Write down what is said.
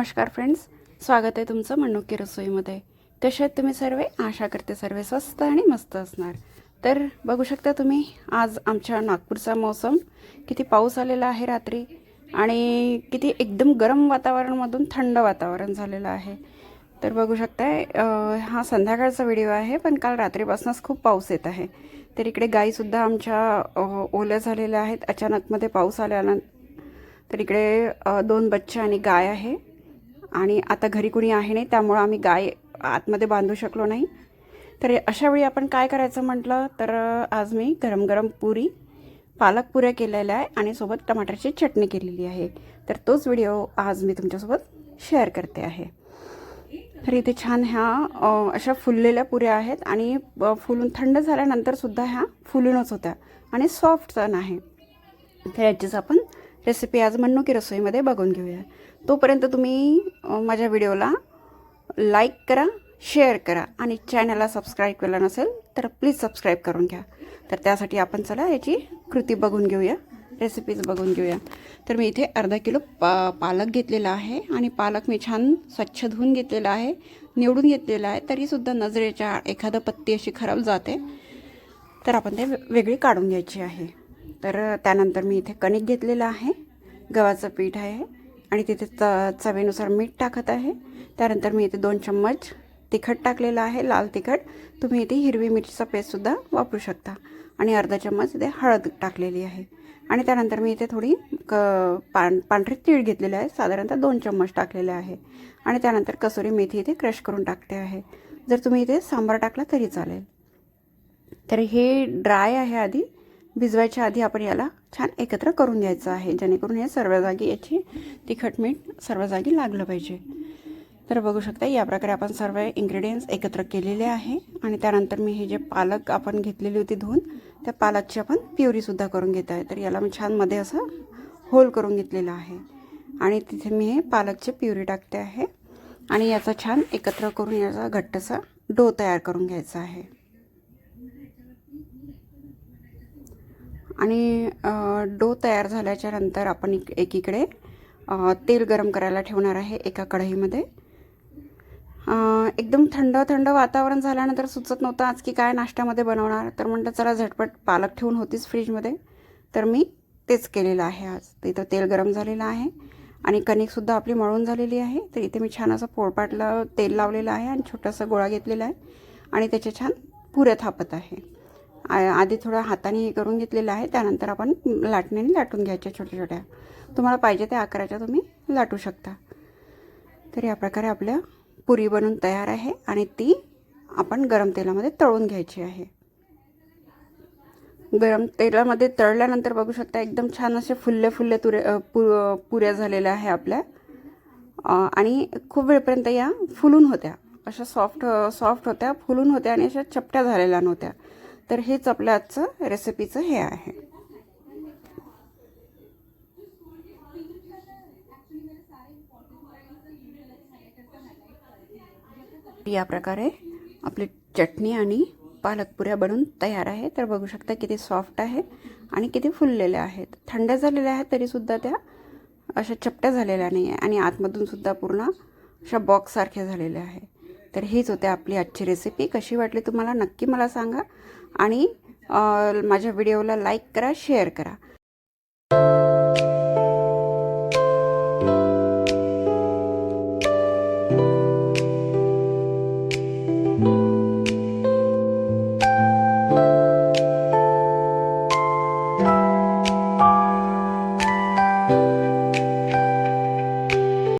नमस्कार फ्रेंड्स स्वागत आहे तुमचं मनुकी रसोईमध्ये. कसे आहेत तुम्ही सर्व? आशा करते सर्व स्वस्त आणि मस्त असणार. तर बघू शकता तुम्ही आज आमच्या नागपूरचा मौसम किती पाऊस आलेला आहे रात्री आणि किती एकदम गरम वातावरणमधून थंड वातावरण झालेलं आहे. तर बघू शकताय हा संध्याकाळचा व्हिडिओ आहे पण काल रात्रीपासूनच खूप पाऊस येत आहे. तर इकडे गाईसुद्धा आमच्या ओल्या झालेल्या आहेत. अचानकमध्ये पाऊस आल्यानं तर इकडे दोन बच्चे आणि गाय आहे. आणि आता घरी कुणी आहे नाही त्यामुळं आम्ही गाय आतमध्ये बांधू शकलो नाही. तर अशावेळी आपण काय करायचं म्हटलं तर आज मी गरम गरम पुरी पालक पुऱ्या केलेल्या आहे आणि सोबत टमाटरची चटणी केलेली आहे. तर तोच व्हिडिओ आज मी तुमच्यासोबत शेअर करते आहे. तर इथे छान ह्या अशा फुललेल्या पुऱ्या आहेत आणि फुलून थंड झाल्यानंतरसुद्धा ह्या फुलूनच होत्या आणि सॉफ्ट सण आहे. तर याचीच आपण रेसिपी आज म्हणू की रसोईमध्ये बघून घेऊया. तोपर्यंत तुम्ही माझ्या व्हिडिओला लाईक करा शेअर करा आणि चॅनलला सबस्क्राईब केलं नसेल तर प्लीज सबस्क्राईब करून घ्या. तर त्यासाठी आपण चला याची कृती बघून घेऊया रेसिपीज बघून घेऊया. तर मी इथे अर्धा किलो पा पालक घेतलेला आहे आणि पालक मी छान स्वच्छ धुवून घेतलेला आहे निवडून घेतलेला आहे तरीसुद्धा नजरेच्या एखादं पत्ती अशी खराब जाते तर आपण ते वे- वेगळी काढून घ्यायची आहे. तर त्यानंतर मी इथे कणिक घेतलेलं आहे. गव्हाचं पीठ आहे. आणि तिथे च चवीनुसार मीठ टाकत आहे. त्यानंतर मी इथे दोन चम्मच तिखट टाकलेलं आहे लाल तिखट. तुम्ही इथे हिरवी मिरचीचा पेस्टसुद्धा वापरू शकता. आणि अर्धा चम्मच इथे हळद टाकलेली आहे. आणि त्यानंतर मी इथे थोडी क पां पांढरे तीळ घेतलेले आहे. साधारणतः दोन चम्मच टाकलेले आहे. आणि त्यानंतर कसुरी मेथी इथे क्रश करून टाकते आहे. जर तुम्ही इथे सांबार टाकला तरी चालेल. तर हे ड्राय आहे आधी. भिजवायच्या आधी आपण याला छान एकत्र करून घ्यायचं आहे. जेणेकरून हे सर्व जागी याची तिखट मीठ सर्व जागी लागलं पाहिजे. तर बघू शकता या प्रकारे आपण सर्व इन्ग्रेडियंट्स एकत्र केलेले आहे. आणि त्यानंतर मी हे जे पालक आपण घेतलेली होती धुवून त्या पालकची आपण प्युरीसुद्धा करून घेत आहे. तर याला मी छानमध्ये असं होल करून घेतलेलं आहे. आणि तिथे मी हे पालकची प्युरी टाकते आहे. आणि याचा छान एकत्र करून याचा घट्टसा डो तयार करून घ्यायचा आहे. आणि डो तयार झाल्याच्यानंतर आपण एक एकीकडे तेल गरम करायला ठेवणार आहे एका कढईमध्ये. एकदम थंड थंड वातावरण झाल्यानंतर सुचत नव्हतं आज की काय नाश्त्यामध्ये बनवणार तर म्हटलं चला झटपट पालक ठेवून होतीच फ्रीजमध्ये. तर मी तेच केलेलं आहे आज. तर इथं तेल गरम झालेलं आहे आणि कणिकसुद्धा आपली मळून झालेली आहे. तर इथे मी छान असं पोळपाटला तेल लावलेलं आहे आणि छोटासा गोळा घेतलेला आहे आणि त्याचे छान पुऱ्या थापत आहे. आधी थोडं हाताने हे करून घेतलेलं आहे त्यानंतर आपण लाटण्याने लाटून घ्यायच्या छोट्या छोट्या. तुम्हाला पाहिजे त्या आकाराच्या तुम्ही लाटू शकता. तर या प्रकारे आपल्या पुरी बनून तयार आहे आणि ती आपण गरम तेलामध्ये तळून घ्यायची आहे. गरम तेलामध्ये तळल्यानंतर बघू शकता एकदम छान असे फुल्ले फुल्ले तुरे पु पुऱ्या झालेल्या आहे आपल्या. आणि खूप वेळपर्यंत या फुलून होत्या. अशा सॉफ्ट सॉफ्ट होत्या फुलून होत्या आणि अशा चपट्या झालेल्या नव्हत्या. तर हेच आपलं आजचं रेसिपीचं हे आहे. या प्रकारे आपली चटणी आणि पालकपुऱ्या बनून तयार आहे. तर बघू शकता किती सॉफ्ट आहे आणि किती फुललेल्या आहेत. थंड झालेल्या आहेत तरीसुद्धा त्या अशा चपट्या झालेल्या नाही आहे आणि आतमधूनसुद्धा पूर्ण अशा बॉक्ससारख्या झालेल्या आहे तर हीच होते आपली आजची रेसिपी कशी वाटली तुम्हाला नक्की मला सांगा. आणि माझ्या व्हिडिओला लाईक करा शेअर करा.